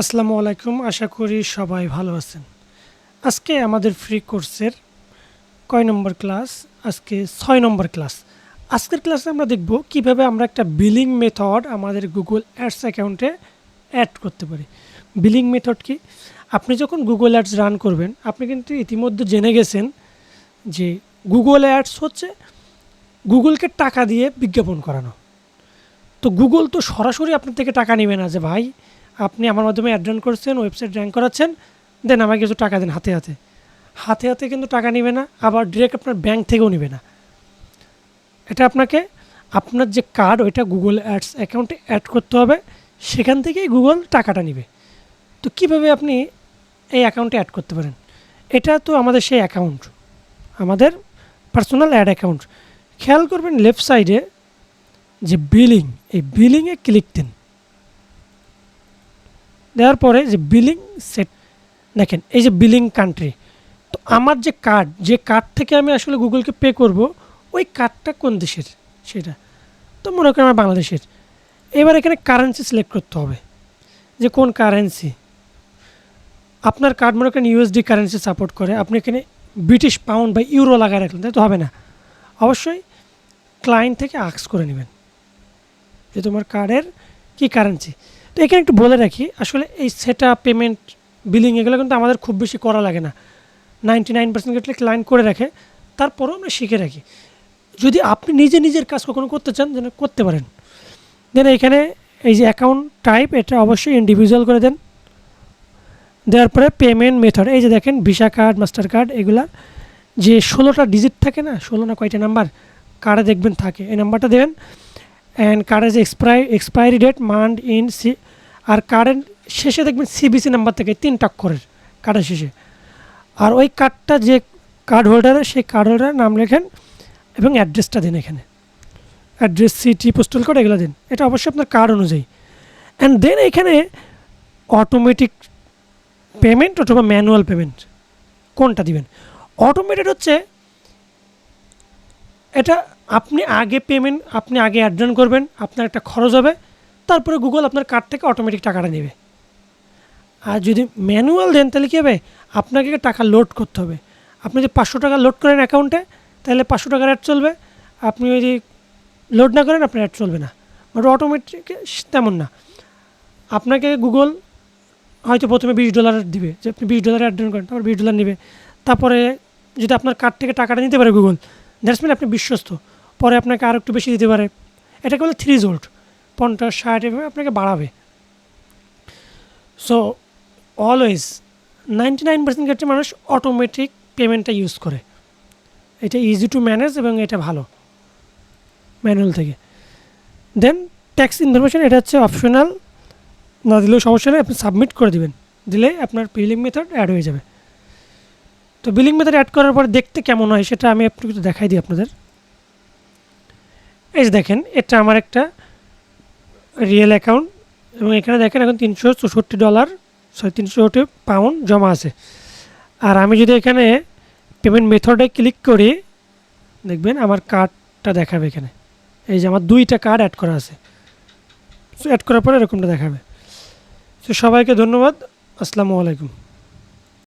আসসালামু আলাইকুম, আশা করি সবাই ভালো আছেন। আজকে আমাদের ফ্রি কোর্সের কয় নম্বর ক্লাস আজকে ছয় নম্বর ক্লাস আজকের ক্লাসে আমরা দেখব কীভাবে আমরা একটা বিলিং মেথড আমাদের গুগল অ্যাডস অ্যাকাউন্টে অ্যাড করতে পারি। বিলিং মেথড কি? আপনি যখন গুগল অ্যাডস রান করবেন, আপনি কিন্তু ইতিমধ্যে জেনে গেছেন যে গুগল অ্যাডস হচ্ছে গুগলকে টাকা দিয়ে বিজ্ঞাপন করানো। তো গুগল তো সরাসরি আপনার থেকে টাকা নেবে না যে, ভাই আপনি আমার মাধ্যমে অ্যাড রান করছেন ওয়েবসাইট র্যাঙ্ক করাচ্ছেন দেন আমাকে কিছু টাকা দেন হাতে হাতে। হাতে হাতে কিন্তু টাকা নেবে না, আবার ডিরেক্ট আপনার ব্যাংক থেকেও নেবে না। এটা আপনাকে আপনার যে কার্ড ওইটা গুগল অ্যাডস অ্যাকাউন্টে অ্যাড করতে হবে, সেখান থেকেই গুগল টাকাটা নেবে। তো কীভাবে আপনি এই অ্যাকাউন্টে অ্যাড করতে পারেন? এটা তো আমাদের সেই অ্যাকাউন্ট আমাদের পার্সোনাল অ্যাড অ্যাকাউন্ট খেয়াল করবেন লেফট সাইডে যে বিলিং এই বিলিংয়ে ক্লিক দিন। দেওয়ার পরে যে বিলিং সেট দেখেন এই যে বিলিং কান্ট্রি তো আমার যে কার্ড যে কার্ড থেকে আমি আসলে গুগলকে পে করব, ওই কার্ডটা কোন দেশের? সেটা। তো মনে করেন আমার বাংলাদেশের। এবার এখানে কারেন্সি সিলেক্ট করতে হবে। যে কোন কারেন্সি আপনার কার্ড মনে করেন ইউএসডি কারেন্সি সাপোর্ট করে, আপনি এখানে ব্রিটিশ পাউন্ড বা ইউরো লাগায় রাখলেন, তাই তো হবে না? অবশ্যই ক্লায়েন্ট থেকে আক্স করে নেবেন যে তোমার কার্ডের কী কারেন্সি তো এখানে একটু বলে রাখি, আসলে এই সেট পেমেন্ট বিলিং এগুলো কিন্তু আমাদের খুব বেশি করা লাগে না। নাইনটি নাইন পার্সেন্ট ক্ষেত্রে ক্লায়েন্ট করে রাখে, তারপরেও আমরা শিখে রাখি। যদি আপনি নিজে নিজের কাজ কখনো করতে চান, যেন করতে পারেন। দেন এখানে এই যে অ্যাকাউন্ট টাইপ এটা অবশ্যই ইন্ডিভিজুয়াল করে দেন। দেওয়ার পরে পেমেন্ট মেথড এই যে দেখেন ভিসা কার্ড মাস্টার কার্ড এগুলা যে ষোলোটা ডিজিট থাকে না, ষোলো না কয়টা নাম্বার কার্ডে দেখবেন থাকে। এই নাম্বারটা দেবেন। অ্যান্ড কার্ডের যে এক্সপায়ারি এক্সপায়ারি ডেট মান্ড ইন সি আর কার্ডের শেষে দেখবেন সিবিসি নাম্বার থেকে তিন অক্ষরের কার্ডের শেষে। আর ওই কার্ডটা যে কার্ড হোল্ডারের সেই কার্ড হোল্ডারের নাম লেখেন এবং অ্যাড্রেসটা দিন এখানে। অ্যাড্রেস সিটি পোস্টাল কোড এগুলো দিন। এটা অবশ্যই আপনার কার্ড অনুযায়ী। অ্যান্ড দেন এখানে অটোমেটিক পেমেন্ট অথবা ম্যানুয়াল পেমেন্ট কোনটা দিবেন? অটোমেটেড হচ্ছে এটা আপনি আগে পেমেন্ট আপনি আগে অ্যাড্রান করবেন, আপনার একটা খরচ হবে, তারপরে গুগল আপনার কার্ড থেকে অটোমেটিক টাকাটা নেবে। আর যদি ম্যানুয়াল দেন, তাহলে কী হবে? আপনাকে টাকা লোড করতে হবে। আপনি যদি পাঁচশো টাকা লোড করেন অ্যাকাউন্টে তাহলে পাঁচশো টাকার অ্যাড চলবে। আপনি যদি লোড না করেন, আপনার অ্যাড চলবে না। বাট অটোমেটিক তেমন না। আপনাকে গুগল হয়তো প্রথমে বিশ ডলার দিবে। যে আপনি বিশ ডলার অ্যাড করেন, তারপর বিশ ডলার নেবে। তারপরে যদি আপনার কার্ড থেকে টাকাটা নিতে পারে গুগল দ্যাটস মিন আপনি বিশ্বস্ত। পরে আপনাকে আরও একটু বেশি দিতে পারে। এটাকে বলে থ্রি জোল্ট পঞ্চাশ, ষাট এভাবে আপনাকে বাড়াবে। So always ninety nine percent ক্ষেত্রে মানুষ অটোমেটিক পেমেন্টটা ইউজ করে। এটা ইজি টু ম্যানেজ এবং এটা ভালো। ম্যানুয়াল থেকে। দেন ট্যাক্স ইনফরমেশন এটা হচ্ছে অপশনাল না দিলেও সমস্যা নেই, আপনি সাবমিট করে দিবেন। দিলে আপনার বিলিং মেথড অ্যাড হয়ে যাবে। তো বিলিং মেথড অ্যাড করার পর দেখতে কেমন হয় সেটা আমি একটু একটু দেখাই দিই আপনাদের। এই যে দেখেন, এটা আমার একটা রিয়েল অ্যাকাউন্ট এবং এখানে দেখেন এখন তিনশো চৌষট্টি ডলার সরি তিনশো চৌষট্টি পাউন্ড জমা আছে। আর আমি যদি এখানে পেমেন্ট মেথডে ক্লিক করি, দেখবেন আমার কার্ডটা দেখাবে এখানে। এই যে আমার দুইটা কার্ড অ্যাড করা আছে। সো অ্যাড করার পরে এরকমটা দেখাবে। তো সবাইকে ধন্যবাদ। আসসালামু আলাইকুম।